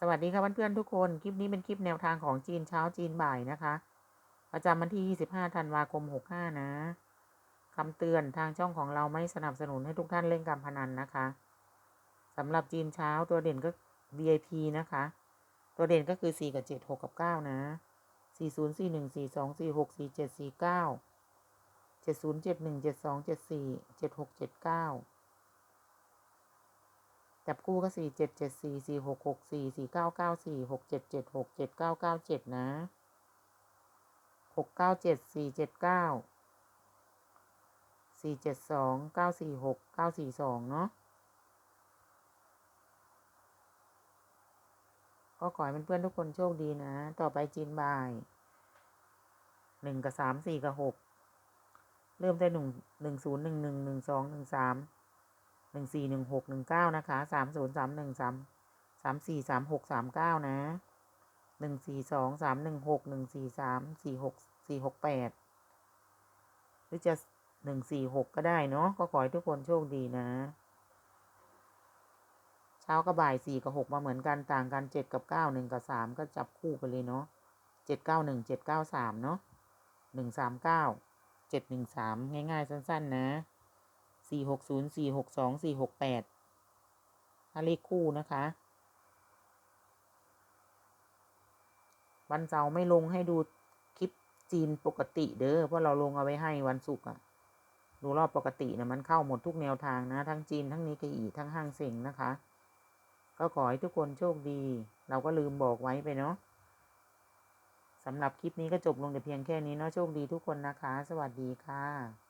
สวัสดีค่ะเพื่อนๆทุกคน คลิปนี้เป็นคลิปแนวทางของจีนเช้าจีนบ่ายนะคะ ประจำวันที่ 25 ธันวาคม 65 นะคำเตือนทางช่องของเราไม่สนับสนุนให้ทุกท่านเล่นการพนันนะคะสำหรับจีนเช้าตัวเด่นก็ VIP นะคะ ตัวเด่นก็คือ 4 กับ 7 6 กับ 9 นะ 40 41 42 46 47 49 70 71 72 74 76 79 จับคู่ก็สี่เจ็ดเจ็ดสี่สี่หกหกสี่สี่เก้าเก้าสี่หกเจ็ดเจ็ดหกเจ็ดเก้าเก้าเจ็ดนะหกเก้าเจ็ดสี่เจ็ดเก้าสี่เจ็ดสองเก้าสี่หกเก้าสี่สองเนาะก็ขอให้เพื่อนๆทุกคนโชคดีนะ ต่อไปจีนบายหนึ่งกับสามสี่กับหกเริ่มได้หนึ่งหนึ่งศูนย์หนึ่งหนึ่งหนึ่งสองหนึ่งสาม นึ่งสี่หนึ่งหกหนึ่งเก้านะคะสามศูนย์สามหนึ่งสามสามสี่สามหกสามเก้านะหนึ่งสี่สองสามหนึ่งหกหนึ่งสี่สามสี่หกสี่หกแปดหรือจะหนึ่งสี่หกก็ได้เนาะก็ขอให้ทุกคนโชคดีนะ เช้ากับบ่ายสี่กับหกมาเหมือนกันต่างกันเจ็ดกับเก้าหนึ่งกับสามก็จับคู่ไปเลยเนาะเจ็ดเก้าหนึ่งเจ็ดเก้าสามเนาะหนึ่งสามเก้าเจ็ดหนึ่งสามง่ายๆ สั้น ๆ นะ สี่หกศูนย์สี่หกสองสี่หกแปดถ้าเลขคู่นะคะ วันเสาร์ไม่ลงให้ดูคลิปจีนปกติเด้อ เพราะเราลงเอาไว้ให้วันศุกร์อะดูรอบปกตินะมันเข้าหมดทุกแนวทางนะ ทั้งจีนทั้งนี้กอีทั้งห้างเซ็งนะคะ ก็ขอให้ทุกคนโชคดี เราก็ลืมบอกไว้ไปเนาะสำหรับคลิปนี้ก็จบลงแต่เพียงแค่นี้เนาะโชคดีทุกคนนะคะ สวัสดีค่ะ